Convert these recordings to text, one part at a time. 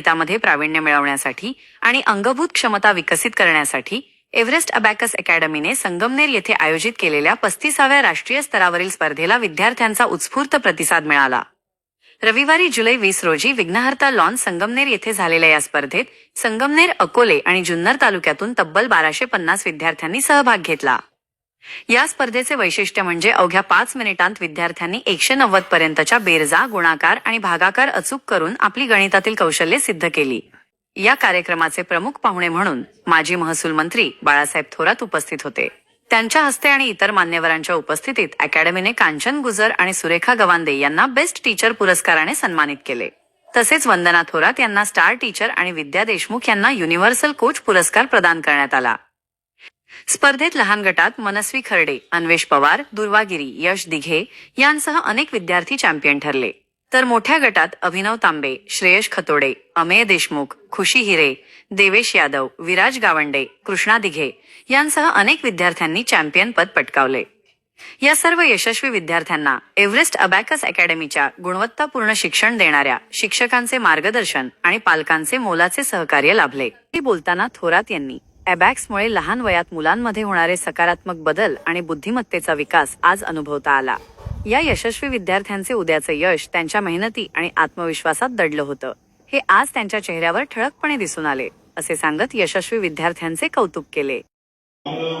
गणितामध्ये प्रावीण्य मिळवण्यासाठी आणि अंगभूत क्षमता विकसित करण्यासाठी एव्हरेस्ट अबॅकस अकॅडमीने संगमनेर येथे आयोजित केलेल्या पस्तीसाव्या राष्ट्रीय स्तरावरील स्पर्धेला विद्यार्थ्यांचा उत्स्फूर्त प्रतिसाद मिळाला. रविवारी जुलै वीस रोजी विघ्नहर्ता लॉन संगमनेर येथे झालेल्या या स्पर्धेत संगमनेर अकोले आणि जुन्नर तालुक्यातून तब्बल बाराशे पन्नास विद्यार्थ्यांनी सहभाग घेतला. या स्पर्धेचे वैशिष्ट्य म्हणजे अवघ्या पाच मिनिटांत विद्यार्थ्यांनी एकशे नव्वद पर्यंतच्या बेरजा गुणाकार आणि भागाकार अचूक करून आपली गणितातील कौशल्ये सिद्ध केली. या कार्यक्रमाचे प्रमुख पाहुणे म्हणून माजी महसूल मंत्री बाळासाहेब थोरात उपस्थित होते. त्यांच्या हस्ते आणि इतर मान्यवरांच्या उपस्थितीत अकॅडमीने कांचन गुजर आणि सुरेखा गवांदे यांना बेस्ट टीचर पुरस्काराने सन्मानित केले. तसेच वंदना थोरात यांना स्टार टीचर आणि विद्या देशमुख यांना युनिव्हर्सल कोच पुरस्कार प्रदान करण्यात आला. स्पर्धेत लहान गटात मनस्वी खर्डे अन्वेष पवार दुर्वागिरी यश दिघे यांसह अनेक विद्यार्थी चॅम्पियन ठरले. तर मोठ्या गटात अभिनव तांबे श्रेयश खतोडे अमेय देशमुख खुशी हिरे देवेश यादव विराज गावंडे कृष्णा दिघे यांसह अनेक विद्यार्थ्यांनी चॅम्पियन पद पटकावले. या सर्व यशस्वी विद्यार्थ्यांना एव्हरेस्ट अबॅकस अकॅडमीच्या गुणवत्तापूर्ण शिक्षण देणाऱ्या शिक्षकांचे मार्गदर्शन आणि पालकांचे मोलाचे सहकार्य लाभले. हे बोलताना थोरात यांनी अबॅक्समुळे लहान वयात मुलांमध्ये होणारे सकारात्मक बदल आणि बुद्धिमत्तेचा विकास आज अनुभवता आला. या यशस्वी विद्यार्थ्यांचे उद्याचे यश त्यांच्या मेहनती आणि आत्मविश्वासात दडलं होतं. हे आज त्यांच्या चेहऱ्यावर ठळकपणे दिसून आले असे सांगत यशस्वी विद्यार्थ्यांचे कौतुक केले. खरं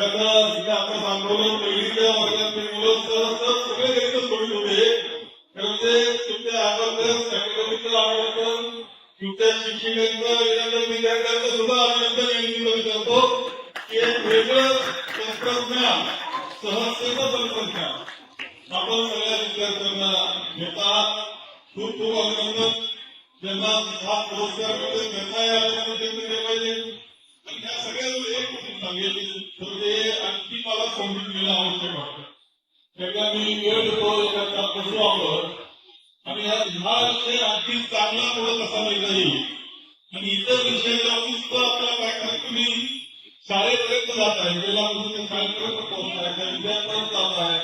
आपण पहिलीच्या मुलं सहज सगळे गणित सोडून होते. कारण म्हणजे तुमच्या अभ्यास अकॅडमीचं आवडतं तुमच्या शिक्षकांचं विद्यार्थ्यांचं सुद्धा अभिनंदन यांनी करतो. की एक वेगळं तंत्रज्ञान सहजतेचं तंत्रज्ञान आपण सगळ्या विद्यार्थ्यांना घेता खूप खूप अभिनंदन. ज्यांना हा पुरस्कार मिळतो अभिनंदन दिले पाहिजे आणि सगळ्या एक सांगितली तर ते आणखी मला समजून घेणं आवश्यक वाटतं. त्याला मी वेळ देतो एखादा कसं आपण आणि या हा आणखी चांगला पुढे कसा मिळता येईल? आणि इतर विषयाला सुद्धा आपल्याला काय करायचं तुम्ही शाळेपर्यंत जात आहे त्याला शाळेपर्यंत पोहोचत आहे त्या विद्यार्थ्यांपर्यंत जात आहे.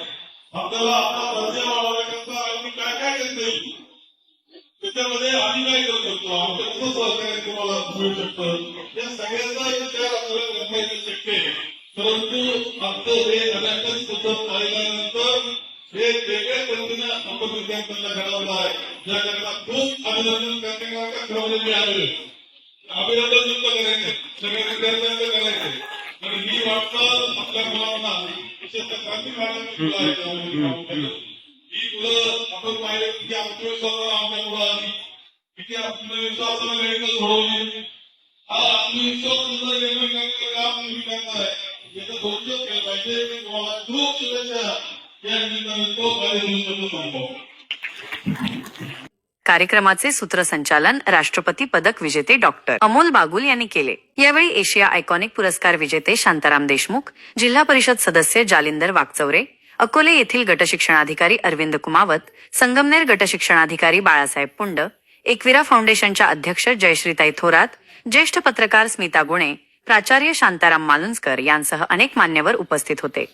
आपल्याला आपला दर्जा वाढवायला आम्ही काय काय करता येईल त्याच्यामध्ये आम्ही काय करू शकतो? आमचं कसं सहकार्य तुम्हाला मिळू शकतं. या सगळ्यांचा विचार आपल्याला करता येऊ शकते परंतु आमचं हे अभ्यास पद्धत पाहिल्यानंतर हे वेगळ्या पद्धतीनं आपण विद्यार्थ्यांना घडवलं आहे. याकरता खूप अभिनंदन करण्याकरता ठेवलेले आहे. अभिनंदन सुद्धा करायचे. सगळ्या विद्यार्थ्यांचं करायचे. आणि ही वाटचाल आपल्या मुलांना विशेषतः क्रांती महाराजांची ही मुलं आपण पाहिलं मुलं आली किती आत्मविश्वासाने गणित सोडवली हा आत्मविश्वास सुद्धा निर्माण काम तुम्ही करताय याचा दुरुपयोग केला पाहिजे. मी तुम्हाला खूप शुभेच्छा या निमित्ताने तो माझे शब्द सांगतो. कार्यक्रमाचे सूत्रसंचालन राष्ट्रपती पदक विजेते डॉक्टर अमोल बागुल यांनी केले. यावेळी एशिया आयकॉनिक पुरस्कार विजेते शांताराम देशमुख जिल्हा परिषद सदस्य जालिंदर वागचौरे अकोले येथील गटशिक्षणाधिकारी अरविंद कुमावत संगमनेर गटशिक्षणाधिकारी बाळासाहेब पुंड एकविरा फाउंडेशनच्या अध्यक्ष जयश्रीताई थोरात ज्येष्ठ पत्रकार स्मिता गुणे प्राचार्य शांताराम मालुंजकर यांसह अनेक मान्यवर उपस्थित होते.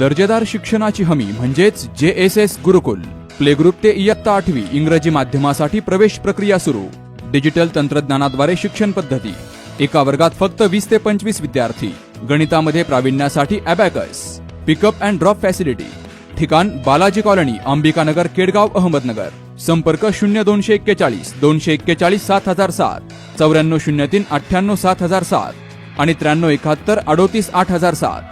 दर्जेदार शिक्षणाची हमी म्हणजेच J S S Gurukul. Play group ते इयत्ता आठवी इंग्रजी माध्यमासाठी प्रवेश प्रक्रिया सुरू. डिजिटल तंत्रज्ञानाद्वारे शिक्षण पद्धती. एका वर्गात फक्त वीस ते पंचवीस विद्यार्थी. गणितामध्ये प्रावीण्यासाठी abacus pickup and drop facility ठिकाण बालाजी कॉलनी अंबिकानगर केडगाव अहमदनगर. संपर्क शून्य दोनशे एक्केचाळीस दोनशे एक्केचाळीस सात हजार सात चौऱ्याण्णव शून्य तीन अठ्ठ्याण्णव सात हजार सात आणि त्र्याण्णव एकाहत्तर अडोतीस आठ हजार सात.